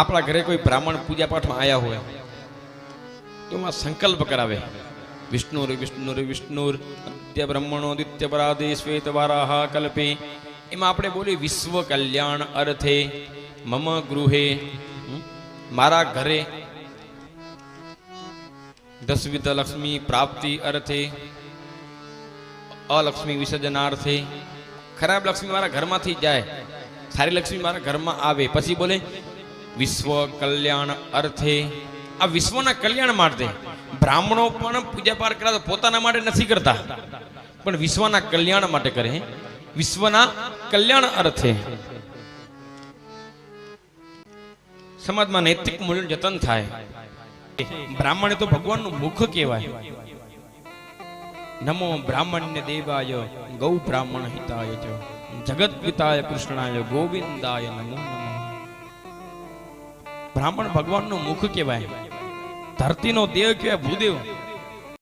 આપણા ઘરે કોઈ બ્રાહ્મણ પૂજાપાઠમાં આયા હોય તો માં સંકલ્પ કરાવે বিষ্ণુર বিষ্ণુર বিষ্ণુર અધ્ય બ્રહ્મણો દિત્ય પરાદે શ્વેત વારાહા કલ્પે એમાં આપણે બોલી વિશ્વ કલ્યાણ અર્થે मम गृહે મારા ઘરે દશ વિદ લક્ષ્મી પ્રાપ્તિ અર્થે આ લક્ષ્મી વિસર્જન આરથે ખરા લક્ષ્મી મારા ઘરમાંથી જાય સારી લક્ષ્મી મારા ઘરમાં આવે પછી બોલે विश्व कल्याण अर्थे आ विश्व कल्याण मार्ते ब्राह्मणों पूजा पाठ करा तो पोता नहीं करता विश्व कल्याण करे विश्व कल्याण अर्थे समाज में नैतिक मूल्य जतन थाय ब्राह्मण तो भगवान नु मुख कहवा नमो ब्राह्मण्य देवाय गौ ब्राह्मण हिताय जगत पिताय कृष्णाय गोविंदाय नमो नमः બ્રાહ્મણ ભગવાનનું મુખ કહેવાય ધરતીનો દેહ કહેવાય ભૂદેવ